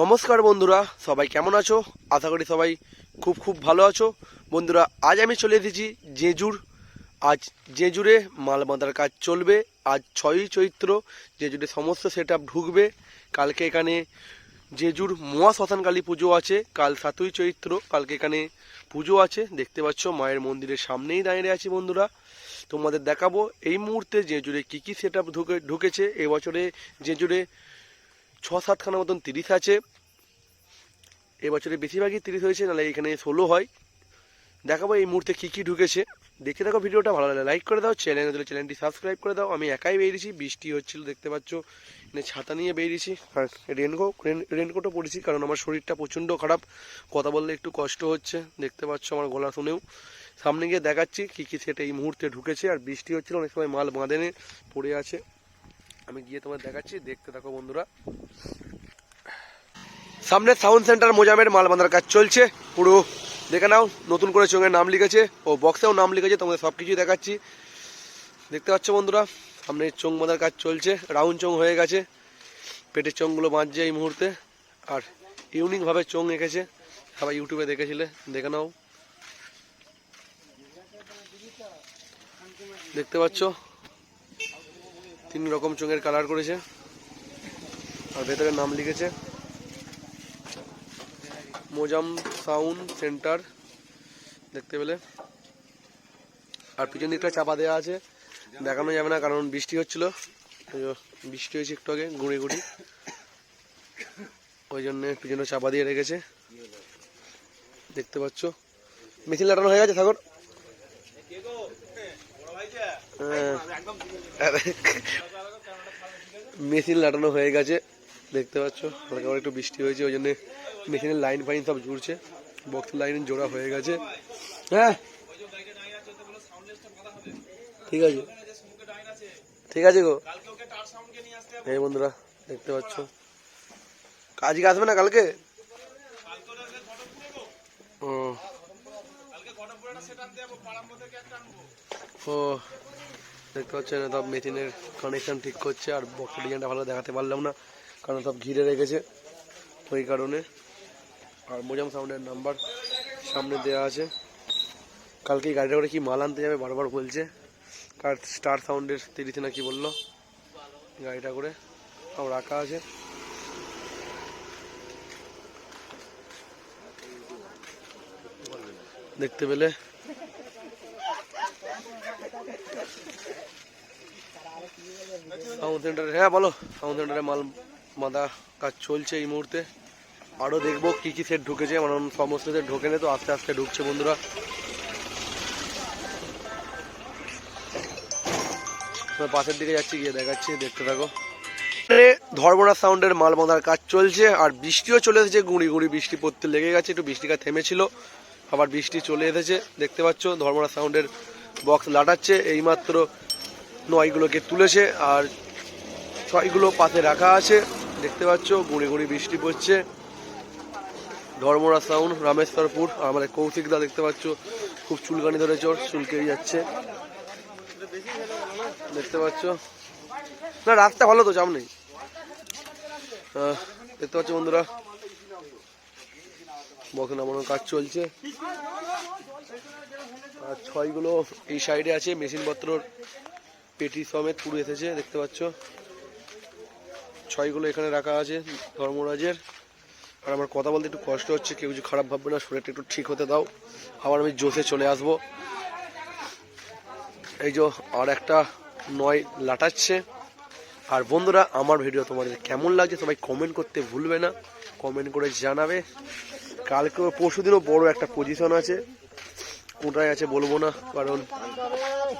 নমস্কার বন্ধুরা, সবাই কেমন আছো? আশা করি সবাই খুব খুব ভালো আছো। বন্ধুরা, আজ আমি চলে এসেছি জেজুর। আজ জেজুরে মাল বাঁধার কাজ চলবে। আজ ছয়ই চৈত্র, জেজুরে সমস্ত সেট ঢুকবে। কালকে এখানে জেজুর মহা শ্মশানকালী পুজো আছে। কাল সাতই চৈত্র, কালকে এখানে পুজো আছে। দেখতে পাচ্ছ, মায়ের মন্দিরের সামনেই দাঁড়িয়ে আছি বন্ধুরা। তোমাদের দেখাবো এই মুহূর্তে জেজুরে কী কী সেট ঢুকে ঢুকেছে। এবছরে জেজুরে ছ সাতখানা মতন তিরিশ আছে। এবছরে বেশিরভাগই তিরিশ হয়েছে, নাহলে এখানে ষোলো হয়। দেখাবো এই মুহূর্তে কী কী ঢুকেছে। দেখে দেখো ভিডিওটা, ভালো লাগে লাইক করে দাও চ্যানেল দিলে চ্যানেলটি সাবস্ক্রাইব করে দাও। আমি একাই বেরিয়েছি, বৃষ্টি হচ্ছিল, দেখতে পাচ্ছ। এখানে ছাতা নিয়ে বেরিয়েছি। আর রেনকোট রেনকোটও পড়েছি, কারণ আমার শরীরটা প্রচণ্ড খারাপ। কথা বললে একটু কষ্ট হচ্ছে, দেখতে পাচ্ছ আমার গলা শুনেও। সামনে গিয়ে দেখাচ্ছি কী কী সেটা এই মুহূর্তে ঢুকেছে। আর বৃষ্টি হচ্ছিল, অনেক সময় মাল বাঁধেনে, পড়ে আছে। আমি গিয়ে তোমার দেখাচ্ছি, দেখতে থাকো বন্ধুরা। সামনে সাউন্ড সেন্টার মোজামের মাল বাঁধার কাজ চলছে, পুরো। দেখে নাও, নতুন করে চোঙের নাম লিখেছে, ও বক্সেও নাম লিখেছে, তোমাদের সব কিছুই দেখাচ্ছি। দেখতে পাচ্ছ বন্ধুরা, সামনে চোং বাঁধার কাজ চলছে, রাউন্ড চোং হয়ে গেছে, পেটের চোঙগুলো বাঁধছে এই মুহূর্তে। আর ইউনিকভাবে চোং এঁকেছে, সবাই ইউটিউবে দেখেছিলে, দেখে নাও। দেখতে পাচ্ছ তিন রকম চোঙের কালার করেছে। আর ভেতরে নাম লিখেছে, মোজাম সাউন্ড সেন্টার, দেখতে পেলে। আর পিছন দিকটা চাপা দেওয়া আছে, দেখানো যাবে না, কারণ বৃষ্টি হচ্ছিল। বৃষ্টি হয়েছে একটু আগে, গুঁড়ি গুঁড়ি। ওই জন্য পিছনে চাপা দিয়ে রেখেছে। দেখতে পাচ্ছ। মেশিন লাটানো হয়ে গেছে হ্যাঁ মেশিন লাটানো হয়ে গেছে, দেখতে পাচ্ছ, হালকা একটু বৃষ্টি হয়েছে, ওই জন্য মেশিনের লাইন ফাইন সব জুড়ছে বক্সের লাইন জোড়া হয়ে গেছে। হ্যাঁ ঠিক আছে। ঠিক আছে গো। এই বন্ধুরা, দেখতে পাচ্ছ। আজকে আসবে না কালকে? ও। ও, দেখতে পাচ্ছেন সব মেশিনের কানেকশন ঠিক করছে, আর বক্স ডিজাইনটা ভালো দেখাতে পারলাম না, কারণ সব ঘিরে রেখেছে, ওই কারণে। আর মোজাম সাউন্ডের নাম্বার সামনে দেওয়া আছে। কালকে গাড়িটা করে কি মাল আনতে যাবে, বারবার বলছে। কার স্টার সাউন্ডের তিরিশে না কি বলল? গাড়িটা করে, সব রাখা আছে। দেখতে পেলে সাউন্ড সেন্টারে হ্যাঁ বলো। সাউন্ড সেন্টারে মাল বাঁধা কাজ চলছে এই মুহূর্তে। আরও দেখব কী কী সেট ঢুকেছে। মানে সমস্ত সেট ঢোকে তো, আস্তে আস্তে ঢুকছে বন্ধুরা। পাশের দিকে যাচ্ছি, গিয়ে দেখাচ্ছি, দেখতে থাকো। ধর্মরা সাউন্ডের মাল বাঁধার কাজ চলছে। আর বৃষ্টিও চলে এসেছে, গুঁড়ি গুঁড়ি বৃষ্টি পড়তে লেগে গেছে, একটু বৃষ্টিটা থেমেছিল। আবার বৃষ্টি চলে এসেছে, দেখতে পাচ্ছ ধর্মরা সাউন্ডের বক্স লাটাচ্ছে। এইমাত্র নয়গুলোকে তুলেছে আর ছয়গুলো পাতে রাখা আছে। দেখতে পাচ্ছ গুঁড়ি গুঁড়ি বৃষ্টি পড়ছে। ধর্মরা সাউন্ড রামেশ্বরপুর আমাদের কৌশিকদা দেখতে পাচ্ছ খুব চুলকানি ধরে চোর চুলকেই যাচ্ছে। দেখতে পাচ্ছ? না রাস্তা ভালো তো চাপ নেই। আহ, দেখতে পাচ্ছ বন্ধুরা বকে নামানোর কাজ চলছে। আর ছয়গুলো এই সাইডে আছে মেশিনপত্রর পেটি সমেত পুরো এসেছে, দেখতে পাচ্ছ। ছয়গুলো এখানে রাখা আছে ধর্মরাজের। আর আমার কথা বলতে একটু কষ্ট হচ্ছে, কেউ কিছু খারাপ ভাববে না, শরীরটা একটু ঠিক হতে দাও। আবার আমি জোশে চলে আসব। এই যে আর একটা নয় লাটাচ্ছে। আর বন্ধুরা, আমার ভিডিও তোমাদের কেমন লাগছে সবাই কমেন্ট করতে ভুলবে না। কমেন্ট করে জানাবে। কালকে পরশু দিনও বড় একটা পজিশন আছে। কোথায় আছে বলব না, কারণ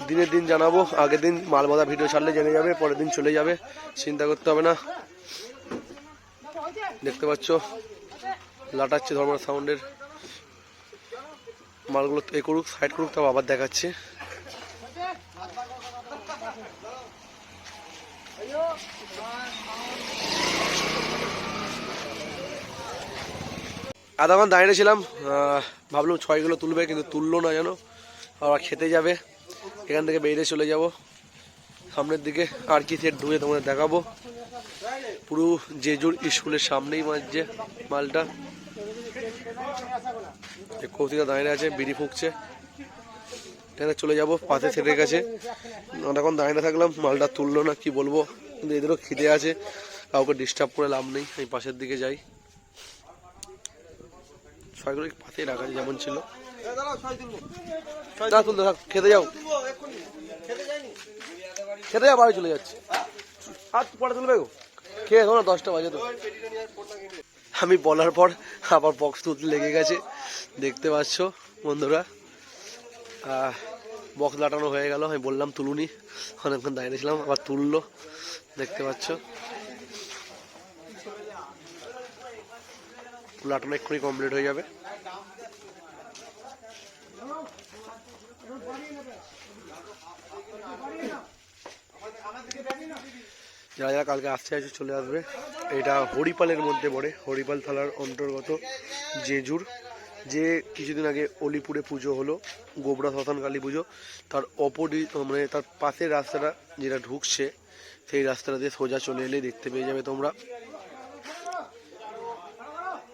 দিনের দিন জানাব আগের দিন মাল বাঁধা ভিডিও ছাড়লে জেনে যাবে পরের দিন চলে যাবে চিন্তা করতে হবে না। দেখতে পাচ্ছ লাটাচ্ছে ধর্মার সাউন্ডের। মালগুলো এ করুক সাইড করুক তাও আবার দেখাচ্ছে। আধাক্ষণ দাঁড়িয়ে ছিলাম আহ, ভাবলাম ছয়গুলো তুলবে কিন্তু তুললো না যেন আবার খেতে যাবে। এখান থেকে বেরিয়ে চলে যাব। সামনের দিকে আর কি সেট ঢুকে তোমাদের দেখাবো। পুরো জেজুর স্কুলের সামনেই মারছে মালটা। কৌশিকা দাঁড়িয়ে আছে, বিড়ি ফুঁকছে। এখানে চলে যাব পাশে ছেলের কাছে। অনেকক্ষণ দাঁড়িয়ে থাকলাম, মালটা তুললো না, কি বলব? কিন্তু এদেরও খিদে আছে, কাউকে ডিস্টার্ব করে লাভ নেই। আমি পাশের দিকে যাই। ছয়গুলো পাশেই রাখা যেমন ছিল। না তুলতে থাক খেতে যাও। খেতে যাও, বাড়ি চলে যাচ্ছে। হাত পরে তুলবে গো। খেয়ে না দশটা বাজে তো। আমি বলার পর আবার বক্স তুলতে লেগে গেছে। দেখতে পাচ্ছ, বন্ধুরা। বক্স লাটানো হয়ে গেল। আমি বললাম, তুলুনি। অনেকক্ষণ দাঁড়িয়ে ছিলাম, আবার তুললো। দেখতে পাচ্ছ। লাটানো এক্ষুনি কমপ্লিট হয়ে যাবে। যারা যারা কালকে আসতে আসছে চলে আসবে, এটা হরিপালের মধ্যে পড়ে, হরিপাল থালার অন্তর্গত জেজুর। যে কিছুদিন আগে অলিপুরে পুজো হলো, গোবরা শ্মশান কালী পুজো, তার অপরি মানে তার পাশের রাস্তাটা যেটা ঢুকছে, সেই রাস্তাটা দিয়ে সোজা চলে এলে দেখতে পেয়ে যাবে তোমরা।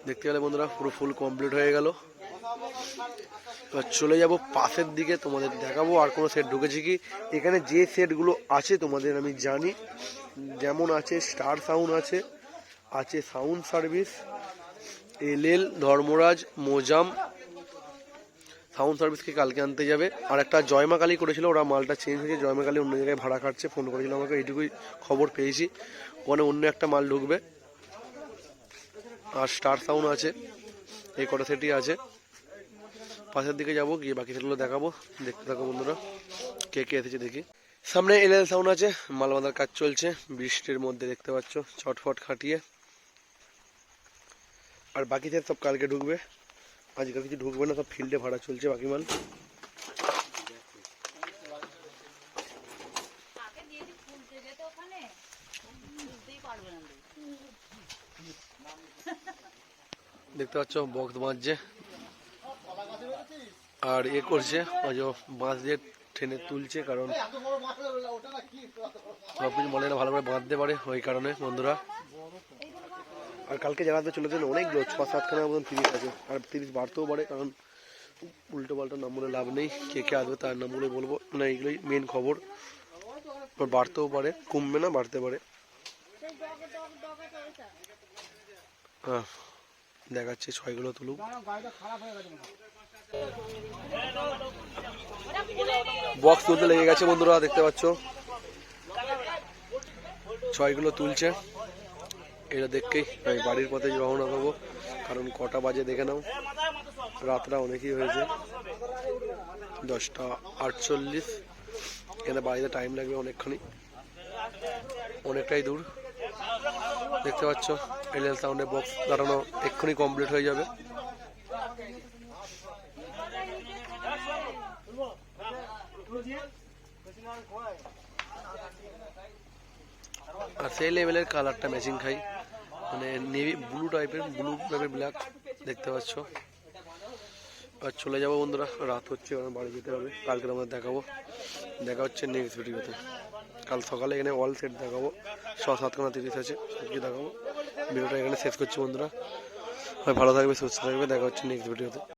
দেখতে গেলে বন্ধুরা পুরো ফুল কমপ্লিট হয়ে গেল। এবার চলে যাব পাশের দিকে, তোমাদের দেখাবো আর কোনো সেট ঢুকেছে কি। এখানে যে সেটগুলো আছে তোমাদের আমি জানি। যেমন আছে স্টার সাউন্ড আছে আছে sound service L L Dharmaraj, Mojam. Sound সার্ভিসকে কালকে আনতে যাবে। আর একটা জয়মা কালী করেছিল, ওরা মালটা চেঞ্জ হয়েছে। জয়মা কালী অন্য জায়গায় ভাড়া কাটছে ফোন করেছিল আমাকে, এইটুকুই খবর পেয়েছি। ওখানে অন্য একটা মাল ঢুকবে। আর স্টার সাউন্ড আছে, এই কটা সেটই আছে। পাশের দিকে যাব গিয়ে বাকি সেগুলো দেখাবো। দেখতে থাকো বন্ধুরা কে কে এসেছে দেখি। সামনে এল এল সাউন্ড আছে মাল বাঁধার কাজ চলছে বৃষ্টির মধ্যে দেখতে পাচ্ছ চটফট খাটিয়ে। আর বাকি সব কালকে ঢুকবে আজকাল কিছু ঢুকবে না সব ফিল্ডে ভাড়া চলছে বাকি মাল। দেখতে পাচ্ছ বক্স বাঁধছে। আর এ করছে বাঁশ দিয়ে টেনে তুলছে, কারণ সব কিছু মনে ভালো করে বাঁধতে পারে, ওই কারণে বন্ধুরা। আর কালকে জায়গাতে চলে গেলে অনেকগুলো ছ সাতখানা মতন তিরিশ আছে, আর তিরিশ বাড়তেও পারে, কারণ উল্টো পাল্টা নাম বলে লাভ নেই, কে কে আসবে তার নামগুলো বলব না এইগুলোই মেন খবর। বাড়তেও পারে, কমবে না, বাড়তে পারে। হ্যাঁ দেখাচ্ছে ছয়গুলো তুলুক। বক্স তুলতে লেগে গেছে বন্ধুরা, দেখতে পাচ্ছ। ছয়গুলো তুলছে। এটা দেখকেই আমি বাড়ির পথে রওনা দেবো, কারণ কটা বাজে দেখে নাও। রাতটা অনেকই হয়েছে। দশটা আটচল্লিশ। এখানে বাড়িতে টাইম লাগবে অনেকখানি। অনেকটাই দূর। দেখতে পাচ্ছ এলিয়ান সাউন্ডে বক্স দাঁড়ানো এক্ষুনি কমপ্লিট হয়ে যাবে। আর সেই লেভেলের কালারটা ম্যাচিং খাই। মানে নেভি ব্লু টাইপের ব্লু টাইপের ব্ল্যাক দেখতে পাচ্ছ। আর চলে যাব বন্ধুরা, রাত হচ্ছে কারণ বাড়ি যেতে হবে। কালকে আমরা দেখাবো। দেখা হচ্ছে নেক্সট ভিডিওতে কাল সকালে এখানে অল সেট দেখাবো। ছ, সাতখানা তিরিশ আছে সব দেখাবো। ভিডিওটা এখানে শেষ করছি বন্ধুরা। ভালো থাকবে, সুস্থ থাকবে। দেখা হচ্ছে নেক্সট ভিডিওতে